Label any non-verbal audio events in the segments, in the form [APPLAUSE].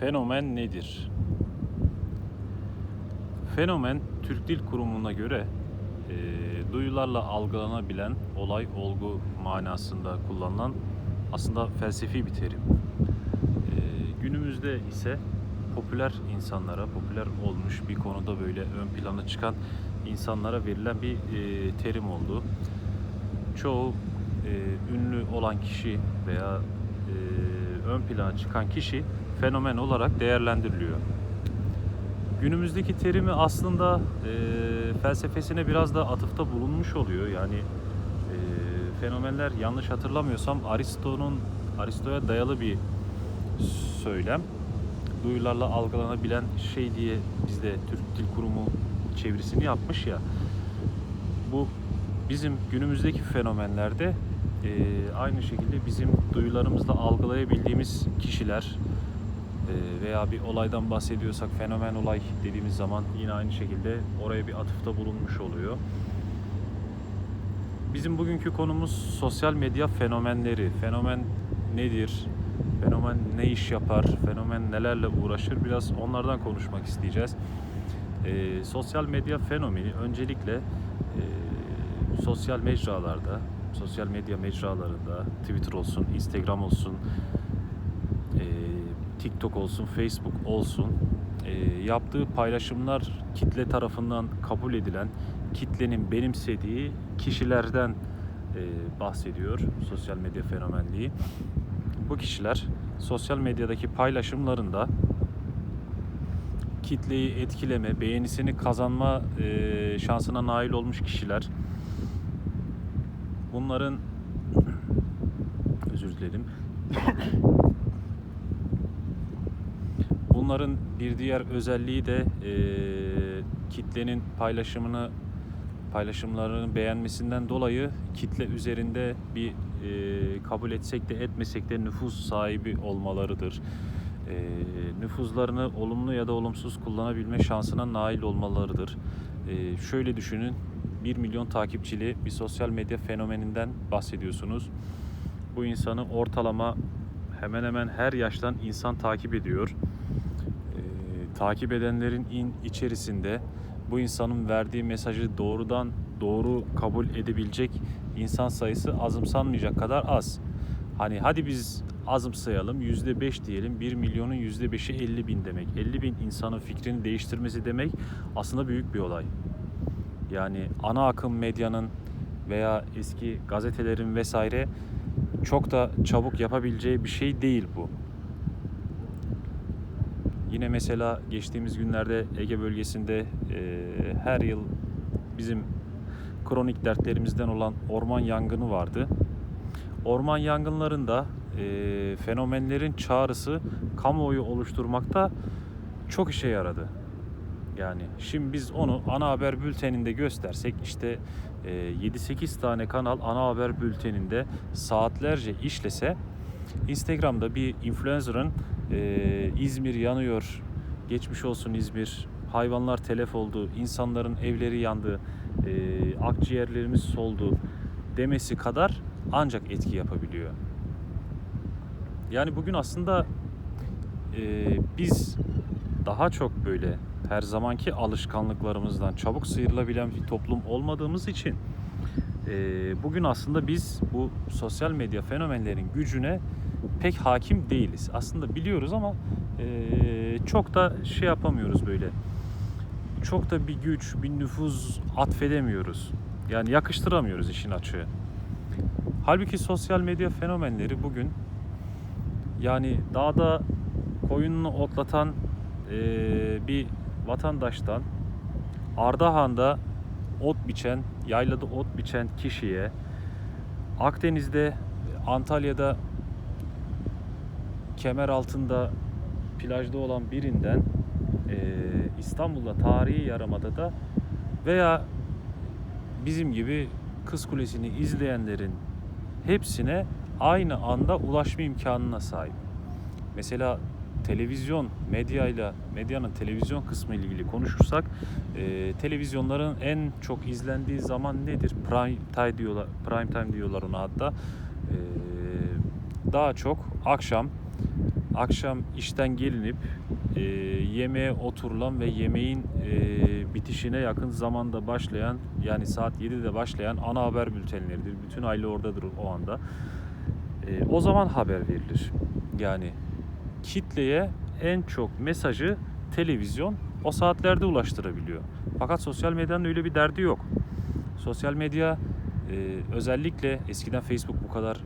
Fenomen nedir? Fenomen Türk Dil Kurumu'na göre e, duyularla algılanabilen olay, olgu manasında kullanılan aslında felsefi bir terim. E, günümüzde ise popüler insanlara, popüler olmuş bir konuda böyle ön plana çıkan insanlara verilen bir e, terim oldu. Çoğu e, ünlü olan kişi veya e, ön plana çıkan kişi fenomen olarak değerlendiriliyor. Günümüzdeki terimi aslında e, felsefesine biraz da atıfta bulunmuş oluyor. Yani e, fenomenler yanlış hatırlamıyorsam Aristo'nun Aristo'ya dayalı bir söylem. Duyularla algılanabilen şey diye bizde Türk Dil Kurumu çevirisini yapmış ya. Bu bizim günümüzdeki fenomenlerde e, aynı şekilde bizim duyularımızla algılayabildiğimiz kişiler veya bir olaydan bahsediyorsak fenomen olay dediğimiz zaman yine aynı şekilde oraya bir atıfta bulunmuş oluyor. Bizim bugünkü konumuz sosyal medya fenomenleri. Fenomen nedir? Fenomen ne iş yapar? Fenomen nelerle uğraşır? Biraz onlardan konuşmak isteyeceğiz. E, sosyal medya fenomeni öncelikle e, sosyal mecralarda, sosyal medya mecralarında Twitter olsun, Instagram olsun, e, TikTok olsun, Facebook olsun e, yaptığı paylaşımlar kitle tarafından kabul edilen, kitlenin benimsediği kişilerden e, bahsediyor sosyal medya fenomenliği. Bu kişiler sosyal medyadaki paylaşımlarında kitleyi etkileme, beğenisini kazanma e, şansına nail olmuş kişiler. Bunların [COUGHS] özür dilerim. Bunların bir diğer özelliği de e, kitlenin paylaşımını paylaşımlarını beğenmesinden dolayı kitle üzerinde bir e, kabul etsek de etmesek de nüfus sahibi olmalarıdır. E, nüfuzlarını olumlu ya da olumsuz kullanabilme şansına nail olmalarıdır. E, şöyle düşünün, 1 milyon takipçili bir sosyal medya fenomeninden bahsediyorsunuz. Bu insanı ortalama hemen hemen her yaştan insan takip ediyor. Takip edenlerin in içerisinde bu insanın verdiği mesajı doğrudan doğru kabul edebilecek insan sayısı azımsanmayacak kadar az. Hani hadi biz azımsayalım yüzde beş diyelim 1 milyonun yüzde beşi 50 bin demek. 50 bin insanın fikrini değiştirmesi demek aslında büyük bir olay. Yani ana akım medyanın veya eski gazetelerin vesaire çok da çabuk yapabileceği bir şey değil bu. Yine mesela geçtiğimiz günlerde Ege bölgesinde e, her yıl bizim kronik dertlerimizden olan orman yangını vardı. Orman yangınlarında e, fenomenlerin çağrısı kamuoyu oluşturmakta çok işe yaradı. Yani şimdi biz onu ana haber bülteninde göstersek işte e, 7-8 tane kanal ana haber bülteninde saatlerce işlese Instagram'da bir influencer'ın e, İzmir yanıyor, geçmiş olsun İzmir, hayvanlar telef oldu, insanların evleri yandı, e, akciğerlerimiz soldu demesi kadar ancak etki yapabiliyor. Yani bugün aslında e, biz daha çok böyle her zamanki alışkanlıklarımızdan çabuk sıyrılabilen bir toplum olmadığımız için e, bugün aslında biz bu sosyal medya fenomenlerin gücüne pek hakim değiliz. Aslında biliyoruz ama e, çok da şey yapamıyoruz böyle. Çok da bir güç, bir nüfuz atfedemiyoruz. Yani yakıştıramıyoruz işin açığı. Halbuki sosyal medya fenomenleri bugün yani dağda koyununu otlatan e, bir vatandaştan Ardahan'da ot biçen, yaylada ot biçen kişiye Akdeniz'de, Antalya'da kemer altında plajda olan birinden e, İstanbul'da tarihi yaramada da veya bizim gibi Kız Kulesi'ni izleyenlerin hepsine aynı anda ulaşma imkanına sahip. Mesela televizyon medyayla medyanın televizyon kısmı ile ilgili konuşursak e, televizyonların en çok izlendiği zaman nedir? Prime time diyorlar. Prime time diyorlar ona hatta. E, daha çok akşam akşam işten gelinip e, yemeğe oturulan ve yemeğin e, bitişine yakın zamanda başlayan yani saat 7'de başlayan ana haber bültenleridir. Bütün aile oradadır o anda. E, o zaman haber verilir. Yani kitleye en çok mesajı televizyon o saatlerde ulaştırabiliyor. Fakat sosyal medyanın öyle bir derdi yok. Sosyal medya e, özellikle eskiden Facebook bu kadar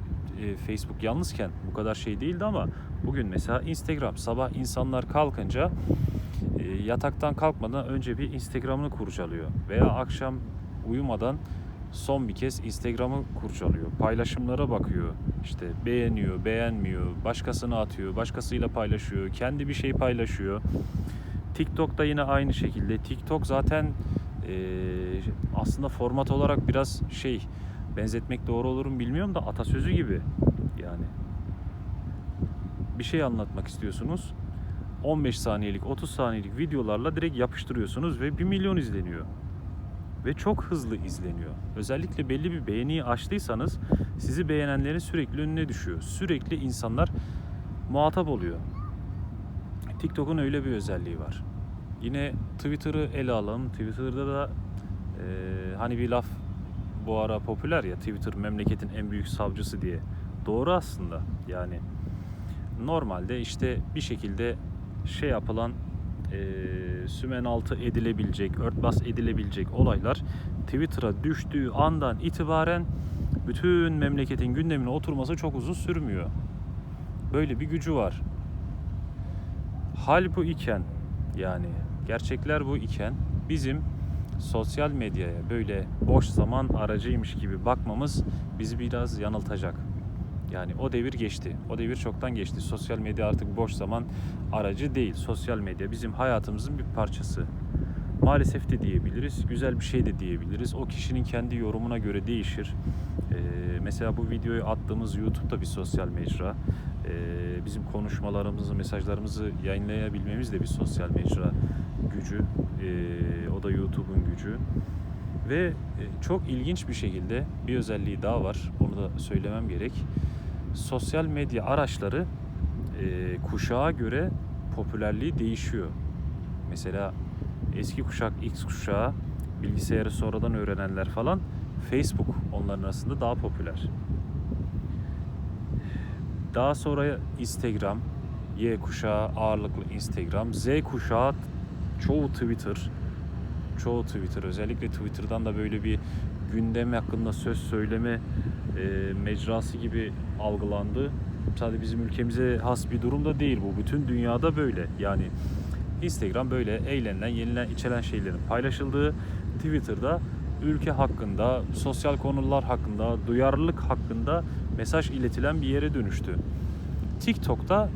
e, Facebook yalnızken bu kadar şey değildi ama bugün mesela Instagram sabah insanlar kalkınca e, yataktan kalkmadan önce bir Instagram'ını kurcalıyor veya akşam uyumadan son bir kez Instagram'ı kurcalıyor. Paylaşımlara bakıyor. İşte beğeniyor, beğenmiyor, başkasına atıyor, başkasıyla paylaşıyor, kendi bir şey paylaşıyor. TikTok'ta yine aynı şekilde. TikTok zaten e, aslında format olarak biraz şey benzetmek doğru olur mu bilmiyorum da atasözü gibi. Yani bir şey anlatmak istiyorsunuz. 15 saniyelik, 30 saniyelik videolarla direkt yapıştırıyorsunuz ve 1 milyon izleniyor. Ve çok hızlı izleniyor. Özellikle belli bir beğeniyi açtıysanız sizi beğenenlerin sürekli önüne düşüyor. Sürekli insanlar muhatap oluyor. TikTok'un öyle bir özelliği var. Yine Twitter'ı ele alalım. Twitter'da da e, hani bir laf bu ara popüler ya Twitter memleketin en büyük savcısı diye. Doğru aslında. Yani normalde işte bir şekilde şey yapılan e, sümen altı edilebilecek, örtbas edilebilecek olaylar Twitter'a düştüğü andan itibaren bütün memleketin gündemine oturması çok uzun sürmüyor. Böyle bir gücü var. Hal bu iken yani gerçekler bu iken bizim sosyal medyaya böyle boş zaman aracıymış gibi bakmamız bizi biraz yanıltacak. Yani o devir geçti. O devir çoktan geçti. Sosyal medya artık boş zaman aracı değil. Sosyal medya bizim hayatımızın bir parçası. Maalesef de diyebiliriz. Güzel bir şey de diyebiliriz. O kişinin kendi yorumuna göre değişir. Ee, mesela bu videoyu attığımız YouTube'da bir sosyal mecra. Ee, bizim konuşmalarımızı, mesajlarımızı yayınlayabilmemiz de bir sosyal mecra gücü. Ee, o da YouTube'un gücü. Ve e, çok ilginç bir şekilde bir özelliği daha var. Onu da söylemem gerek. Sosyal medya araçları e, kuşağa göre popülerliği değişiyor. Mesela eski kuşak X kuşağı bilgisayarı sonradan öğrenenler falan Facebook onların arasında daha popüler. Daha sonra Instagram, Y kuşağı ağırlıklı Instagram, Z kuşağı çoğu Twitter, çoğu Twitter özellikle Twitter'dan da böyle bir gündem hakkında söz söyleme e, mecrası gibi algılandı. Sadece bizim ülkemize has bir durum da değil bu. Bütün dünyada böyle. Yani Instagram böyle eğlenilen, yenilen, içeren şeylerin paylaşıldığı, Twitter'da ülke hakkında, sosyal konular hakkında, duyarlılık hakkında mesaj iletilen bir yere dönüştü. TikTok'ta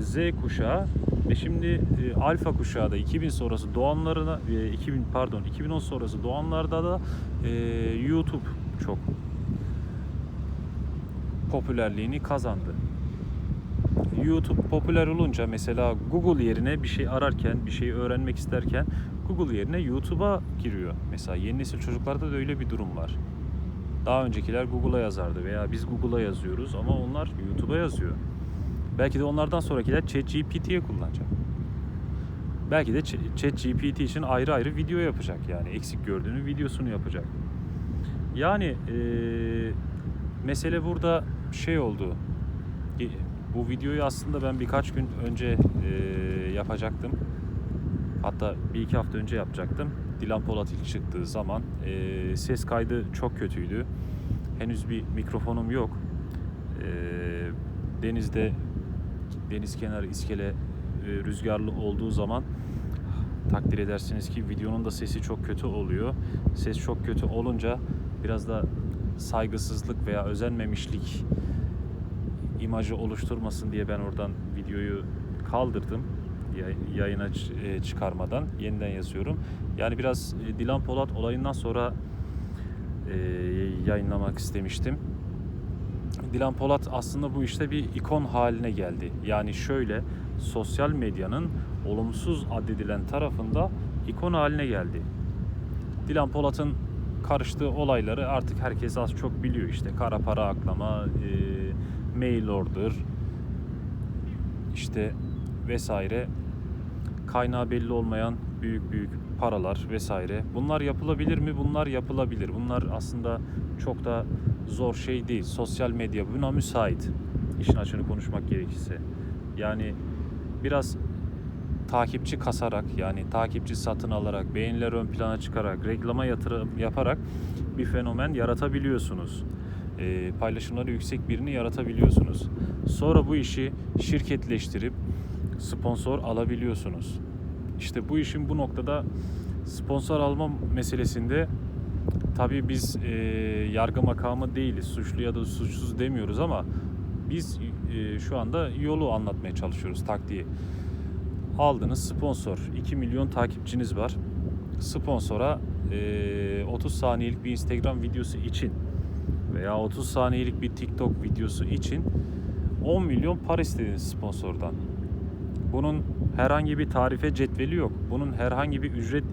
Z kuşağı ve şimdi e, alfa kuşağı da 2000 sonrası doğanlarına e, 2000 pardon 2010 sonrası doğanlarda da e, YouTube çok popülerliğini kazandı. YouTube popüler olunca mesela Google yerine bir şey ararken, bir şey öğrenmek isterken Google yerine YouTube'a giriyor. Mesela yeni nesil çocuklarda da öyle bir durum var. Daha öncekiler Google'a yazardı veya biz Google'a yazıyoruz ama onlar YouTube'a yazıyor. Belki de onlardan sonrakiler ChatGPT'ye kullanacak. Belki de ChatGPT için ayrı ayrı video yapacak yani eksik gördüğünü videosunu yapacak. Yani e, mesele burada şey oldu. Bu videoyu aslında ben birkaç gün önce e, yapacaktım. Hatta bir iki hafta önce yapacaktım. Dilan Polat ilk çıktığı zaman e, ses kaydı çok kötüydü. Henüz bir mikrofonum yok. E, denizde deniz kenarı iskele e, rüzgarlı olduğu zaman takdir edersiniz ki videonun da sesi çok kötü oluyor. Ses çok kötü olunca biraz da saygısızlık veya özenmemişlik imajı oluşturmasın diye ben oradan videoyu kaldırdım yay- yayına e, çıkarmadan yeniden yazıyorum. Yani biraz e, Dilan Polat olayından sonra yayınlamak istemiştim. Dilan Polat aslında bu işte bir ikon haline geldi. Yani şöyle sosyal medyanın olumsuz addedilen tarafında ikon haline geldi. Dilan Polat'ın karıştığı olayları artık herkes az çok biliyor işte. Kara para aklama, e, mail order, işte vesaire kaynağı belli olmayan büyük büyük paralar vesaire. Bunlar yapılabilir mi? Bunlar yapılabilir. Bunlar aslında çok da zor şey değil. Sosyal medya buna müsait. İşin açığını konuşmak gerekirse. Yani biraz takipçi kasarak yani takipçi satın alarak, beğeniler ön plana çıkarak, reklama yatırım yaparak bir fenomen yaratabiliyorsunuz. Ee, paylaşımları yüksek birini yaratabiliyorsunuz. Sonra bu işi şirketleştirip sponsor alabiliyorsunuz. İşte bu işin bu noktada sponsor alma meselesinde tabii biz e, yargı makamı değiliz. Suçlu ya da suçsuz demiyoruz ama biz e, şu anda yolu anlatmaya çalışıyoruz taktiği. Aldınız sponsor. 2 milyon takipçiniz var. Sponsora e, 30 saniyelik bir Instagram videosu için veya 30 saniyelik bir TikTok videosu için 10 milyon para istediniz sponsordan. Bunun herhangi bir tarife cetveli yok. Bunun herhangi bir ücret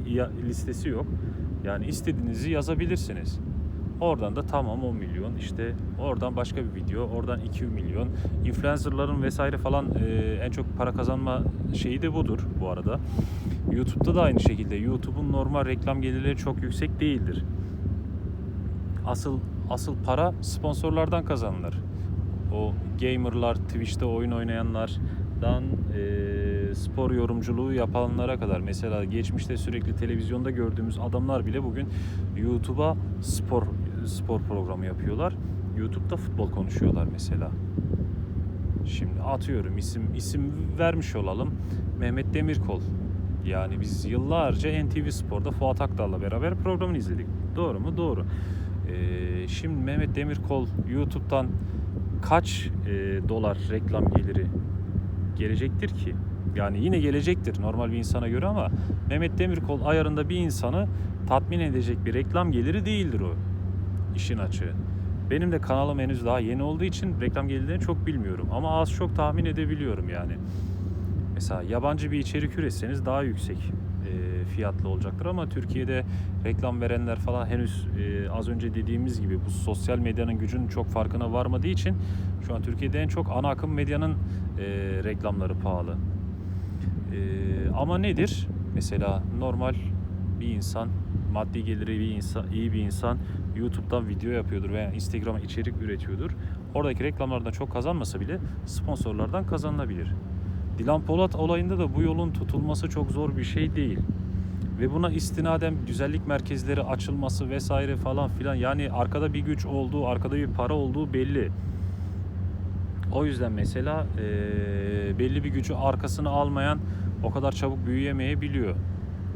listesi yok. Yani istediğinizi yazabilirsiniz. Oradan da tamam 10 milyon işte oradan başka bir video oradan 2 milyon influencerların vesaire falan e, en çok para kazanma şeyi de budur bu arada. YouTube'da da aynı şekilde YouTube'un normal reklam gelirleri çok yüksek değildir. Asıl asıl para sponsorlardan kazanılır. O gamerlar, Twitch'te oyun oynayanlardan e, spor yorumculuğu yapanlara kadar mesela geçmişte sürekli televizyonda gördüğümüz adamlar bile bugün YouTube'a spor spor programı yapıyorlar. YouTube'da futbol konuşuyorlar mesela. Şimdi atıyorum isim isim vermiş olalım. Mehmet Demirkol. Yani biz yıllarca NTV Spor'da Fuat Akdal'la beraber programını izledik. Doğru mu? Doğru. Ee, şimdi Mehmet Demirkol YouTube'dan kaç e, dolar reklam geliri gelecektir ki? Yani yine gelecektir normal bir insana göre ama Mehmet Demirkol ayarında bir insanı tatmin edecek bir reklam geliri değildir o işin açığı. Benim de kanalım henüz daha yeni olduğu için reklam gelirlerini çok bilmiyorum ama az çok tahmin edebiliyorum yani. Mesela yabancı bir içerik üretseniz daha yüksek e, fiyatlı olacaktır ama Türkiye'de reklam verenler falan henüz e, az önce dediğimiz gibi bu sosyal medyanın gücünün çok farkına varmadığı için şu an Türkiye'de en çok ana akım medyanın e, reklamları pahalı. E, ama nedir? Mesela normal bir insan maddi geliri bir insan, iyi bir insan YouTube'dan video yapıyordur veya Instagram'a içerik üretiyordur. Oradaki reklamlardan çok kazanmasa bile sponsorlardan kazanılabilir. Dilan Polat olayında da bu yolun tutulması çok zor bir şey değil. Ve buna istinaden güzellik merkezleri açılması vesaire falan filan yani arkada bir güç olduğu, arkada bir para olduğu belli. O yüzden mesela eee, belli bir gücü arkasına almayan o kadar çabuk büyüyemeyebiliyor.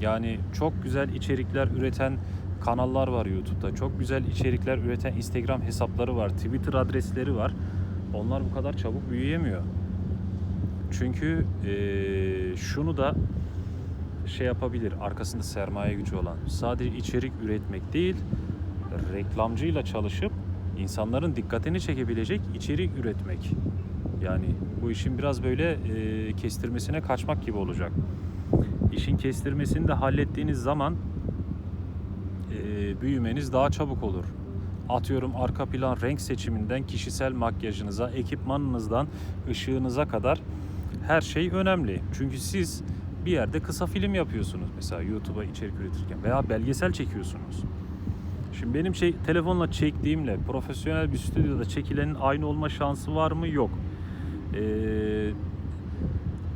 Yani çok güzel içerikler üreten kanallar var YouTube'da. Çok güzel içerikler üreten Instagram hesapları var. Twitter adresleri var. Onlar bu kadar çabuk büyüyemiyor. Çünkü eee, şunu da şey yapabilir arkasında sermaye gücü olan. Sadece içerik üretmek değil, reklamcıyla çalışıp insanların dikkatini çekebilecek içerik üretmek. Yani bu işin biraz böyle e, kestirmesine kaçmak gibi olacak. İşin kestirmesini de hallettiğiniz zaman e, büyümeniz daha çabuk olur. Atıyorum arka plan renk seçiminden kişisel makyajınıza, ekipmanınızdan ışığınıza kadar her şey önemli. Çünkü siz bir yerde kısa film yapıyorsunuz mesela YouTube'a içerik üretirken veya belgesel çekiyorsunuz. Şimdi benim şey telefonla çektiğimle profesyonel bir stüdyoda çekilenin aynı olma şansı var mı? Yok. Ee,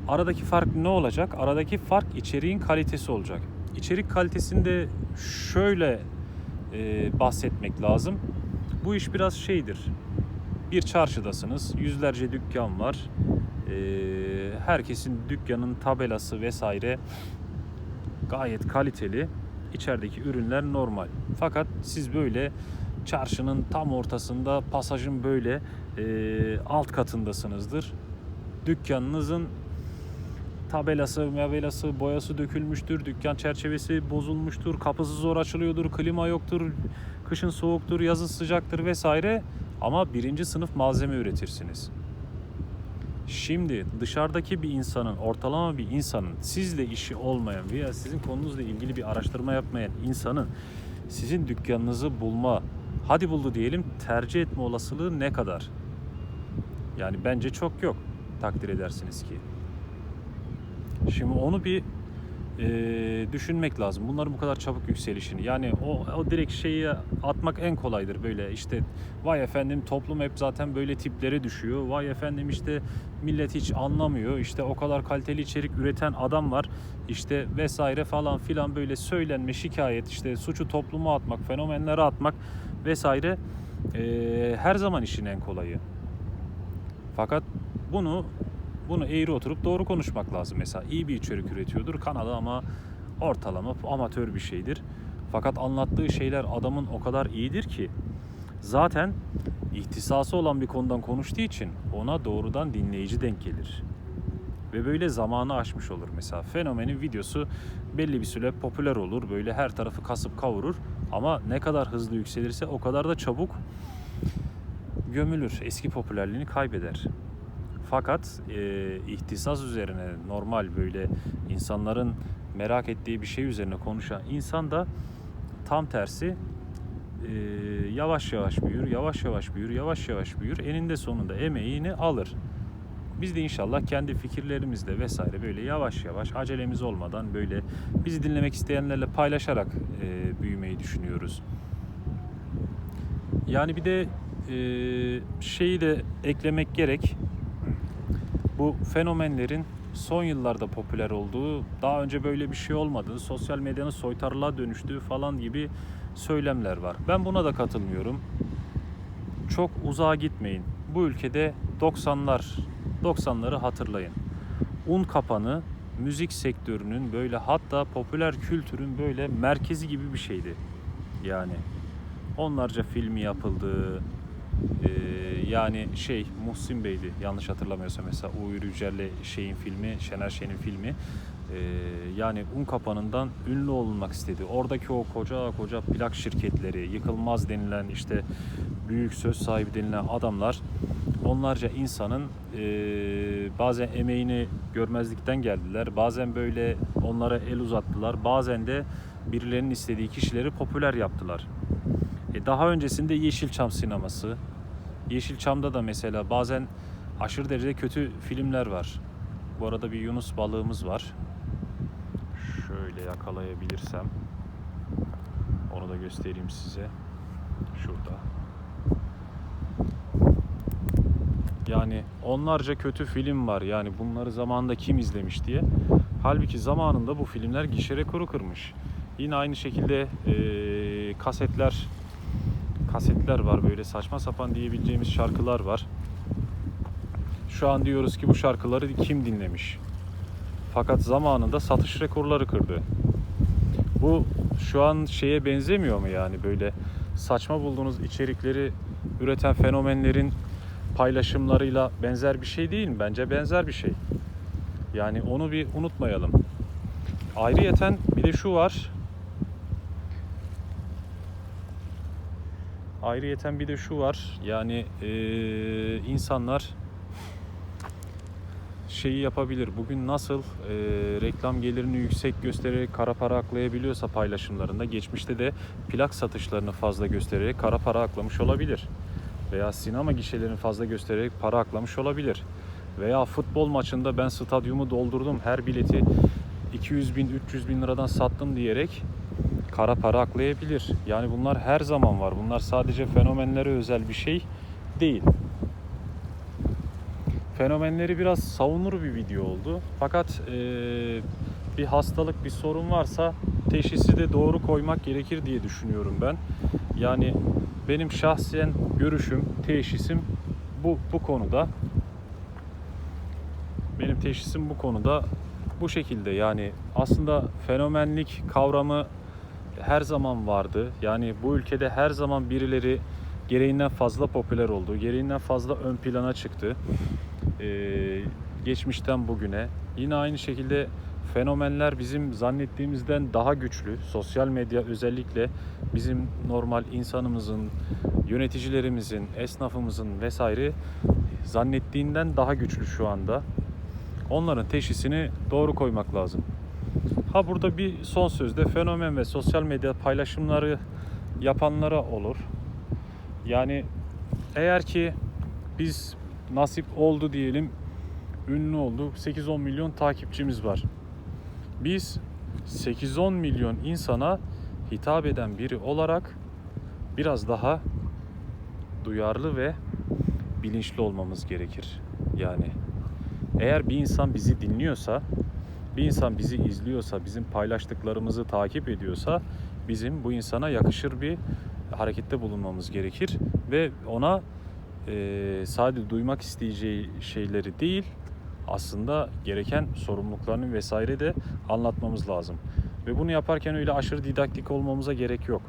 aradaki fark ne olacak? Aradaki fark içeriğin kalitesi olacak. İçerik kalitesinde şöyle e, bahsetmek lazım. Bu iş biraz şeydir. Bir çarşıdasınız, yüzlerce dükkan var. Ee, herkesin dükkanın tabelası vesaire gayet kaliteli. İçerideki ürünler normal. Fakat siz böyle çarşının tam ortasında pasajın böyle e, alt katındasınızdır. Dükkanınızın tabelası, mebelası, boyası dökülmüştür. Dükkan çerçevesi bozulmuştur. Kapısı zor açılıyordur. Klima yoktur. Kışın soğuktur, yazın sıcaktır vesaire. Ama birinci sınıf malzeme üretirsiniz. Şimdi dışarıdaki bir insanın, ortalama bir insanın sizle işi olmayan veya sizin konunuzla ilgili bir araştırma yapmayan insanın sizin dükkanınızı bulma, hadi buldu diyelim tercih etme olasılığı ne kadar? Yani bence çok yok. takdir edersiniz ki? Şimdi onu bir e, düşünmek lazım. Bunların bu kadar çabuk yükselişini. Yani o, o direkt şeyi atmak en kolaydır böyle işte vay efendim toplum hep zaten böyle tiplere düşüyor. Vay efendim işte millet hiç anlamıyor. İşte o kadar kaliteli içerik üreten adam var. İşte vesaire falan filan böyle söylenme, şikayet, işte suçu topluma atmak, fenomenlere atmak vesaire e, her zaman işin en kolayı. Fakat bunu bunu eğri oturup doğru konuşmak lazım. Mesela iyi bir içerik üretiyordur kanalı ama ortalama amatör bir şeydir. Fakat anlattığı şeyler adamın o kadar iyidir ki zaten ihtisası olan bir konudan konuştuğu için ona doğrudan dinleyici denk gelir. Ve böyle zamanı aşmış olur. Mesela fenomenin videosu belli bir süre popüler olur. Böyle her tarafı kasıp kavurur. Ama ne kadar hızlı yükselirse o kadar da çabuk gömülür. Eski popülerliğini kaybeder. Fakat e, ihtisas üzerine normal böyle insanların merak ettiği bir şey üzerine konuşan insan da tam tersi e, yavaş yavaş büyür, yavaş yavaş büyür, yavaş yavaş büyür. Eninde sonunda emeğini alır. Biz de inşallah kendi fikirlerimizle vesaire böyle yavaş yavaş acelemiz olmadan böyle bizi dinlemek isteyenlerle paylaşarak e, büyümeyi düşünüyoruz. Yani bir de e, şeyi de eklemek gerek. Bu fenomenlerin son yıllarda popüler olduğu, daha önce böyle bir şey olmadığı, sosyal medyanın soytarılığa dönüştüğü falan gibi söylemler var. Ben buna da katılmıyorum. Çok uzağa gitmeyin. Bu ülkede 90'lar 90'ları hatırlayın. Un kapanı müzik sektörünün böyle hatta popüler kültürün böyle merkezi gibi bir şeydi. Yani onlarca filmi yapıldı. Ee, yani şey Muhsin Bey'di yanlış hatırlamıyorsam mesela Uğur Yücel'le şeyin filmi Şener Şen'in filmi Ee, yani un kapanından ünlü olmak istedi. Oradaki o koca koca plak şirketleri, yıkılmaz denilen işte büyük söz sahibi denilen adamlar onlarca insanın e, bazen emeğini görmezlikten geldiler. Bazen böyle onlara el uzattılar. Bazen de birilerinin istediği kişileri popüler yaptılar. E, daha öncesinde Yeşilçam sineması. Yeşilçam'da da mesela bazen aşırı derecede kötü filmler var. Bu arada bir Yunus balığımız var. Şöyle yakalayabilirsem onu da göstereyim size. Şurada. Yani onlarca kötü film var. Yani bunları zamanında kim izlemiş diye. Halbuki zamanında bu filmler gişe rekoru kırmış. Yine aynı şekilde eee, kasetler kasetler var böyle saçma sapan diyebileceğimiz şarkılar var. Şu an diyoruz ki bu şarkıları kim dinlemiş? Fakat zamanında satış rekorları kırdı. Bu şu an şeye benzemiyor mu yani böyle saçma bulduğunuz içerikleri üreten fenomenlerin paylaşımlarıyla benzer bir şey değil mi? Bence benzer bir şey. Yani onu bir unutmayalım. Ayrıyeten bir de şu var. Ayrıyeten bir de şu var. Yani eee, insanlar şeyi yapabilir. Bugün nasıl eee, reklam gelirini yüksek göstererek kara para aklayabiliyorsa paylaşımlarında geçmişte de plak satışlarını fazla göstererek kara para aklamış olabilir. Veya sinema gişelerini fazla göstererek para aklamış olabilir. Veya futbol maçında ben stadyumu doldurdum her bileti 200 bin 300 bin liradan sattım diyerek kara para aklayabilir. Yani bunlar her zaman var. Bunlar sadece fenomenlere özel bir şey değil. Fenomenleri biraz savunur bir video oldu. Fakat eee, bir hastalık, bir sorun varsa teşhisi de doğru koymak gerekir diye düşünüyorum ben. Yani benim şahsen görüşüm, teşhisim bu bu konuda. Benim teşhisim bu konuda bu şekilde. Yani aslında fenomenlik kavramı her zaman vardı. Yani bu ülkede her zaman birileri gereğinden fazla popüler oldu. Gereğinden fazla ön plana çıktı. Ee, geçmişten bugüne. Yine aynı şekilde fenomenler bizim zannettiğimizden daha güçlü. Sosyal medya özellikle bizim normal insanımızın, yöneticilerimizin, esnafımızın vesaire zannettiğinden daha güçlü şu anda. Onların teşhisini doğru koymak lazım. Ha burada bir son sözde fenomen ve sosyal medya paylaşımları yapanlara olur. Yani eğer ki biz nasip oldu diyelim ünlü olduk. 8-10 milyon takipçimiz var. Biz 8-10 milyon insana hitap eden biri olarak biraz daha duyarlı ve bilinçli olmamız gerekir. Yani eğer bir insan bizi dinliyorsa, bir insan bizi izliyorsa, bizim paylaştıklarımızı takip ediyorsa bizim bu insana yakışır bir harekette bulunmamız gerekir ve ona eee sadece duymak isteyeceği şeyleri değil aslında gereken sorumluluklarını vesaire de anlatmamız lazım. Ve bunu yaparken öyle aşırı didaktik olmamıza gerek yok.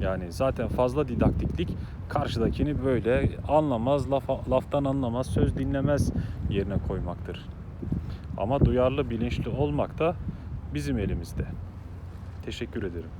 Yani zaten fazla didaktiklik karşıdakini böyle anlamaz, laf, laftan anlamaz, söz dinlemez yerine koymaktır. Ama duyarlı, bilinçli olmak da bizim elimizde. Teşekkür ederim.